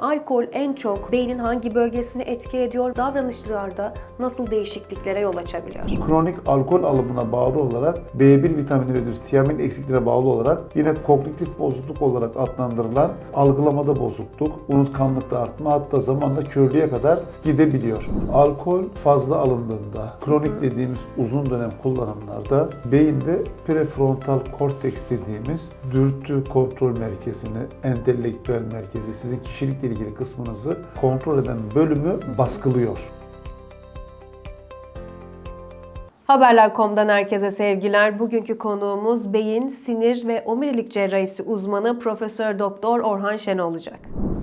Alkol en çok beynin hangi bölgesini etki ediyor? Davranışlarda nasıl değişikliklere yol açabiliyor? Kronik alkol alımına bağlı olarak B1 vitamini verdiğimiz tiamin eksikliğine bağlı olarak yine kognitif bozukluk olarak adlandırılan algılamada bozukluk, unutkanlıkta artma hatta zamanla körlüğe kadar gidebiliyor. Alkol fazla alındığında, kronik dediğimiz uzun dönem kullanımlarda beyinde prefrontal korteks dediğimiz dürtü kontrol merkezini, entelektüel merkezi, sizin ilgili kısmınızı kontrol eden bölümü baskılıyor. Haberler.com'dan herkese sevgiler. Bugünkü konuğumuz beyin, sinir ve omurilik cerrahisi uzmanı Profesör Doktor Orhan Şen olacak.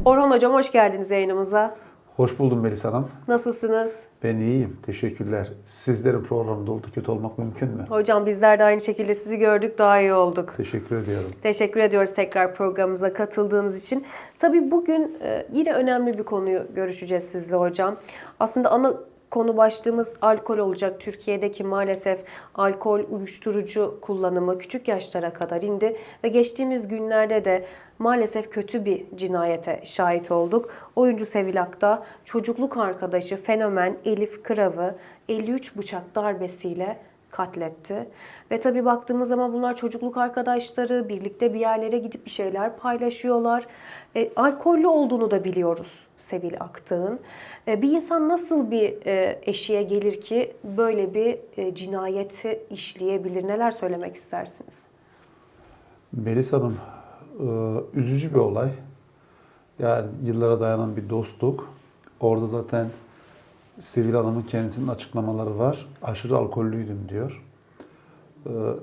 Orhan hocam hoş geldiniz yayınımıza. Hoş buldum Melis Hanım. Nasılsınız? Ben iyiyim. Teşekkürler. Sizlerin programında oldu kötü olmak mümkün mü? Hocam bizler de aynı şekilde sizi gördük daha iyi olduk. Teşekkür ediyorum. Teşekkür ediyoruz tekrar programımıza katıldığınız için. Tabii bugün e, yine önemli bir konuyu görüşeceğiz sizle hocam. Aslında ana konu başlığımız alkol olacak. Türkiye'deki maalesef alkol, uyuşturucu kullanımı küçük yaşlara kadar indi ve geçtiğimiz günlerde de maalesef kötü bir cinayete şahit olduk. Oyuncu Sevilak'ta çocukluk arkadaşı fenomen Elif Kırav'ı 53 bıçak darbesiyle katletti. Ve tabii baktığımız zaman bunlar çocukluk arkadaşları, birlikte bir yerlere gidip bir şeyler paylaşıyorlar. E, alkollü olduğunu da biliyoruz Sevil Aktık'ın. E, bir insan nasıl bir e, eşiğe gelir ki böyle bir e, cinayeti işleyebilir? Neler söylemek istersiniz? Melis Hanım, üzücü bir olay. Yani yıllara dayanan bir dostluk. Orada zaten Sevil Hanım'ın kendisinin açıklamaları var. Aşırı alkollüydüm diyor.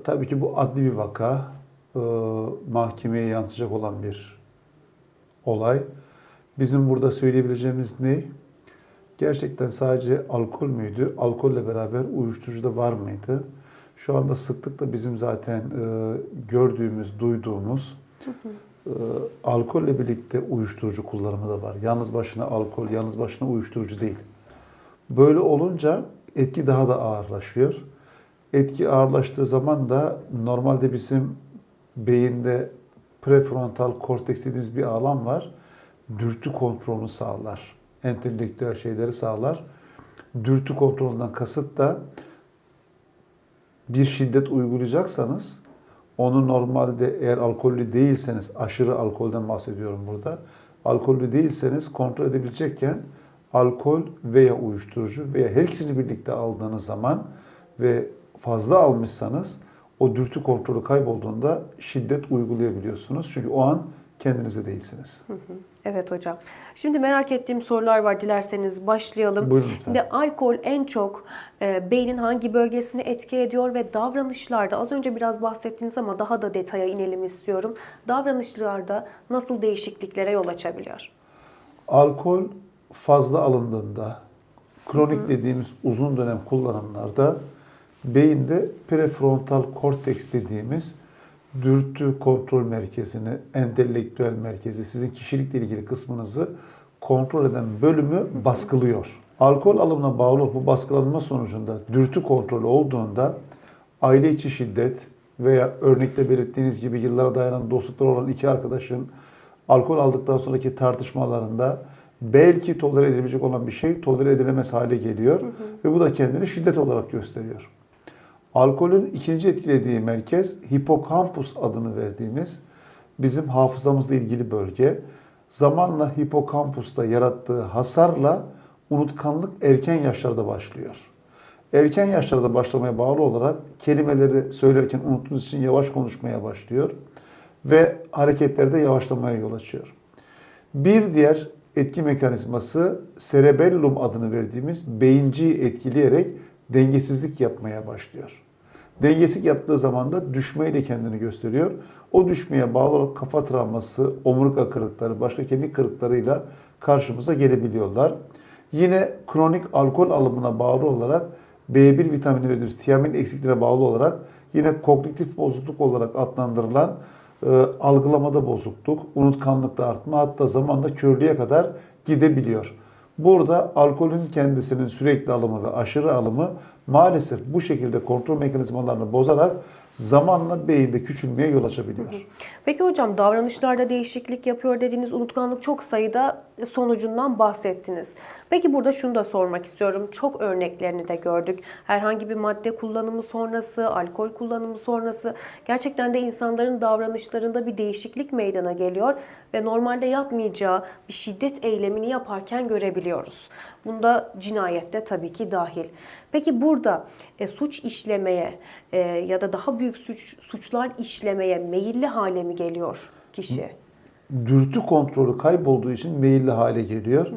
Tabii ki bu adli bir vaka. Mahkemeye yansıyacak olan bir olay. Bizim burada söyleyebileceğimiz ne? Gerçekten sadece alkol müydü? Alkolle beraber uyuşturucu da var mıydı? Şu anda sıklıkla bizim zaten e, gördüğümüz, duyduğumuz e, alkolle birlikte uyuşturucu kullanımı da var. Yalnız başına alkol, yalnız başına uyuşturucu değil. Böyle olunca etki daha da ağırlaşıyor. Etki ağırlaştığı zaman da normalde bizim beyinde prefrontal korteks dediğimiz bir alan var. Dürtü kontrolünü sağlar. Entelektüel şeyleri sağlar. Dürtü kontrolünden kasıt da bir şiddet uygulayacaksanız onu normalde eğer alkollü değilseniz, aşırı alkolden bahsediyorum burada. Alkollü değilseniz kontrol edebilecekken alkol veya uyuşturucu veya her ikisini birlikte aldığınız zaman ve fazla almışsanız o dürtü kontrolü kaybolduğunda şiddet uygulayabiliyorsunuz. Çünkü o an kendinize değilsiniz. Evet hocam. Şimdi merak ettiğim sorular var. Dilerseniz başlayalım. Buyurun lütfen. Şimdi alkol en çok e, beynin hangi bölgesini etki ediyor ve davranışlarda az önce biraz bahsettiniz ama daha da detaya inelim istiyorum. Davranışlarda nasıl değişikliklere yol açabiliyor? Alkol fazla alındığında, kronik dediğimiz uzun dönem kullanımlarda beyinde prefrontal korteks dediğimiz dürtü kontrol merkezini, entelektüel merkezi, sizin kişilikle ilgili kısmınızı kontrol eden bölümü baskılıyor. Alkol alımına bağlı bu baskılanma sonucunda dürtü kontrolü olduğunda aile içi şiddet veya örnekte belirttiğiniz gibi yıllara dayanan dostluklar olan iki arkadaşın alkol aldıktan sonraki tartışmalarında belki tolere edilebilecek olan bir şey tolere edilemez hale geliyor ve bu da kendini şiddet olarak gösteriyor. Alkolün ikinci etkilediği merkez hipokampus adını verdiğimiz bizim hafızamızla ilgili bölge. Zamanla hipokampusta yarattığı hasarla unutkanlık erken yaşlarda başlıyor. Erken yaşlarda başlamaya bağlı olarak kelimeleri söylerken unuttuğunuz için yavaş konuşmaya başlıyor ve hareketlerde yavaşlamaya yol açıyor. Bir diğer etki mekanizması cerebellum adını verdiğimiz beyinciyi etkileyerek dengesizlik yapmaya başlıyor. Dengesizlik yaptığı zaman da düşmeyle kendini gösteriyor. O düşmeye bağlı olarak kafa travması, omurga kırıkları, başka kemik kırıklarıyla karşımıza gelebiliyorlar. Yine kronik alkol alımına bağlı olarak B1 vitamini verdiğimiz tiamin eksikliğine bağlı olarak yine kognitif bozukluk olarak adlandırılan e, algılamada bozukluk, unutkanlıkta artma hatta zamanla körlüğe kadar gidebiliyor. Burada alkolün kendisinin sürekli alımı ve aşırı alımı maalesef bu şekilde kontrol mekanizmalarını bozarak zamanla beyinde küçülmeye yol açabiliyor. Peki hocam davranışlarda değişiklik yapıyor dediğiniz unutkanlık çok sayıda sonucundan bahsettiniz. Peki burada şunu da sormak istiyorum. Çok örneklerini de gördük. Herhangi bir madde kullanımı sonrası, alkol kullanımı sonrası gerçekten de insanların davranışlarında bir değişiklik meydana geliyor ve normalde yapmayacağı bir şiddet eylemini yaparken görebiliyoruz. Bunda cinayet de tabii ki dahil. Peki burada e, suç işlemeye e, ya da daha büyük suç, suçlar işlemeye meyilli hale mi geliyor kişi? dürtü kontrolü kaybolduğu için meyilli hale geliyor.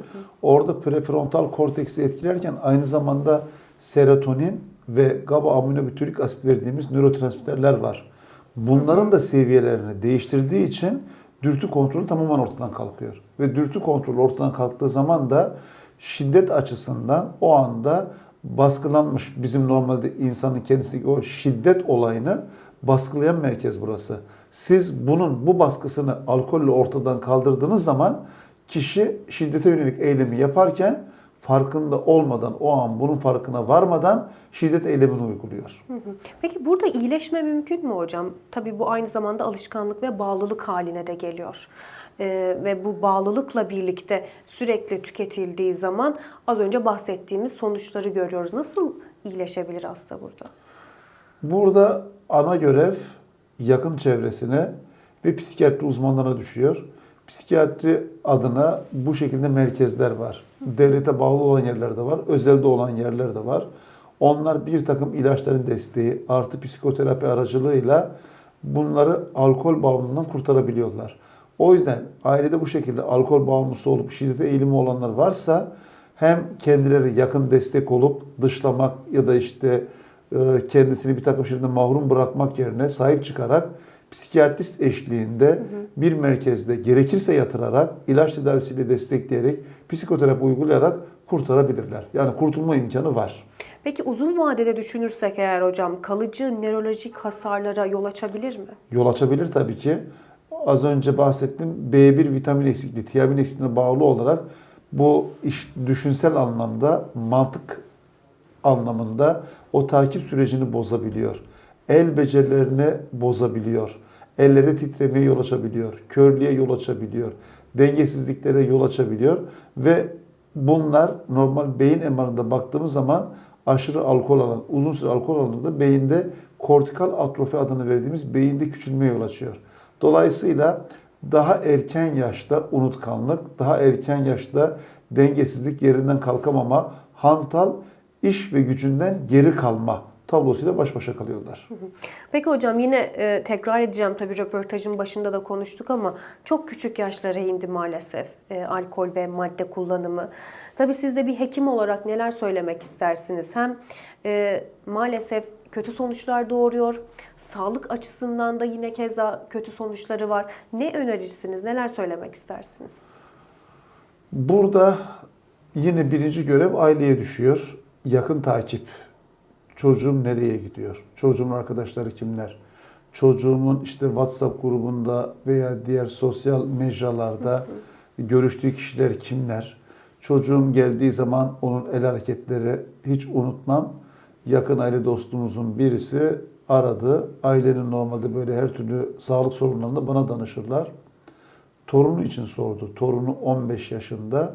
Orada prefrontal korteksi etkilerken aynı zamanda serotonin ve GABA aminobutyrik asit verdiğimiz nörotransmitterler var. Bunların da seviyelerini değiştirdiği için dürtü kontrolü tamamen ortadan kalkıyor. Ve dürtü kontrolü ortadan kalktığı zaman da şiddet açısından o anda baskılanmış bizim normalde insanın kendisindeki o şiddet olayını baskılayan merkez burası. Siz bunun bu baskısını alkolle ortadan kaldırdığınız zaman kişi şiddete yönelik eylemi yaparken farkında olmadan o an bunun farkına varmadan şiddet eylemini uyguluyor. Peki burada iyileşme mümkün mü hocam? Tabii bu aynı zamanda alışkanlık ve bağlılık haline de geliyor. Ee, ve bu bağlılıkla birlikte sürekli tüketildiği zaman az önce bahsettiğimiz sonuçları görüyoruz. Nasıl iyileşebilir hasta burada? Burada ana görev yakın çevresine ve psikiyatri uzmanlarına düşüyor. Psikiyatri adına bu şekilde merkezler var. Devlete bağlı olan yerler de var, özelde olan yerler de var. Onlar bir takım ilaçların desteği artı psikoterapi aracılığıyla bunları alkol bağımlılığından kurtarabiliyorlar. O yüzden ailede bu şekilde alkol bağımlısı olup şiddete eğilimi olanlar varsa hem kendileri yakın destek olup dışlamak ya da işte e, kendisini bir takım şeylerden mahrum bırakmak yerine sahip çıkarak psikiyatrist eşliğinde bir merkezde gerekirse yatırarak, ilaç tedavisiyle destekleyerek, psikoterapi uygulayarak kurtarabilirler. Yani kurtulma imkanı var. Peki uzun vadede düşünürsek eğer hocam kalıcı nörolojik hasarlara yol açabilir mi? Yol açabilir tabii ki. Az önce bahsettim B1 vitamin eksikliği, tiamin eksikliğine bağlı olarak bu iş düşünsel anlamda, mantık anlamında o takip sürecini bozabiliyor. El becerilerini bozabiliyor. Ellerde titremeye yol açabiliyor. Körlüğe yol açabiliyor. Dengesizliklere yol açabiliyor. Ve bunlar normal beyin MR'ında baktığımız zaman aşırı alkol alan, uzun süre alkol alanında beyinde kortikal atrofi adını verdiğimiz beyinde küçülmeye yol açıyor. Dolayısıyla daha erken yaşta unutkanlık, daha erken yaşta dengesizlik, yerinden kalkamama, hantal, iş ve gücünden geri kalma tablosuyla baş başa kalıyorlar. Peki hocam yine e, tekrar edeceğim tabii röportajın başında da konuştuk ama çok küçük yaşlara indi maalesef e, alkol ve madde kullanımı. Tabii siz de bir hekim olarak neler söylemek istersiniz? Hem e, maalesef kötü sonuçlar doğuruyor, sağlık açısından da yine keza kötü sonuçları var. Ne önerirsiniz, neler söylemek istersiniz? Burada yine birinci görev aileye düşüyor. Yakın takip. Çocuğum nereye gidiyor? Çocuğumun arkadaşları kimler? Çocuğumun işte WhatsApp grubunda veya diğer sosyal mecralarda görüştüğü kişiler kimler? Çocuğum geldiği zaman onun el hareketleri hiç unutmam. Yakın aile dostumuzun birisi aradı. Ailenin normalde böyle her türlü sağlık sorunlarında bana danışırlar. Torunu için sordu. Torunu 15 yaşında.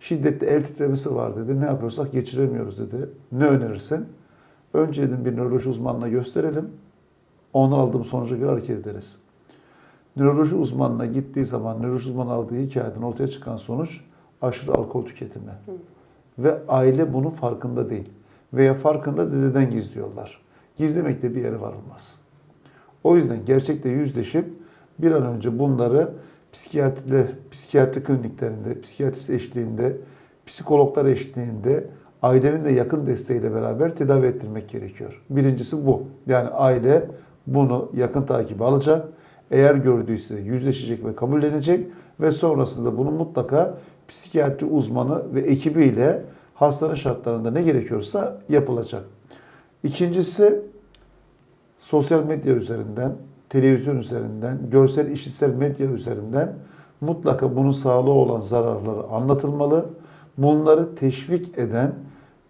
Şiddetli el titremesi var dedi. Ne yapıyorsak geçiremiyoruz dedi. Ne önerirsin? Önce dedim bir nöroloji uzmanına gösterelim. Ondan aldığım sonuca göre hareket ederiz. Nöroloji uzmanına gittiği zaman nöroloji uzmanı aldığı hikayeden ortaya çıkan sonuç aşırı alkol tüketimi. Ve aile bunun farkında değil. Veya farkında dededen gizliyorlar. Gizlemekte bir yere varılmaz. O yüzden gerçekle yüzleşip bir an önce bunları psikiyatri, psikiyatri kliniklerinde, psikiyatrist eşliğinde, psikologlar eşliğinde ailenin de yakın desteğiyle beraber tedavi ettirmek gerekiyor. Birincisi bu. Yani aile bunu yakın takibe alacak. Eğer gördüyse yüzleşecek ve kabullenecek ve sonrasında bunu mutlaka psikiyatri uzmanı ve ekibiyle hastanın şartlarında ne gerekiyorsa yapılacak. İkincisi sosyal medya üzerinden, televizyon üzerinden, görsel işitsel medya üzerinden mutlaka bunun sağlığı olan zararları anlatılmalı. Bunları teşvik eden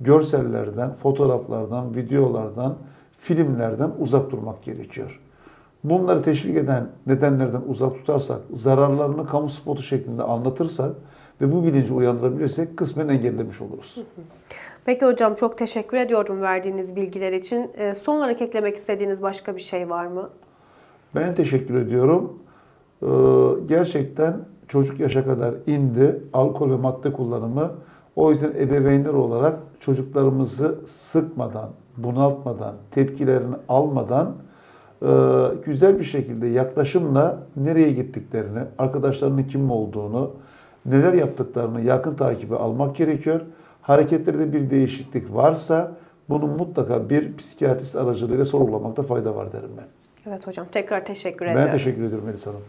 görsellerden, fotoğraflardan, videolardan, filmlerden uzak durmak gerekiyor. Bunları teşvik eden nedenlerden uzak tutarsak, zararlarını kamu spotu şeklinde anlatırsak ve bu bilinci uyandırabilirsek kısmen engellemiş oluruz. Peki hocam çok teşekkür ediyorum verdiğiniz bilgiler için. Ee, son olarak eklemek istediğiniz başka bir şey var mı? Ben teşekkür ediyorum. Ee, gerçekten çocuk yaşa kadar indi alkol ve madde kullanımı. O yüzden ebeveynler olarak çocuklarımızı sıkmadan, bunaltmadan, tepkilerini almadan e, güzel bir şekilde yaklaşımla nereye gittiklerini, arkadaşlarının kim olduğunu, neler yaptıklarını yakın takibe almak gerekiyor. Hareketlerde bir değişiklik varsa bunu mutlaka bir psikiyatrist aracılığıyla sorgulamakta fayda var derim ben. Evet hocam tekrar teşekkür ediyorum. Ben teşekkür ediyorum Elisa Hanım.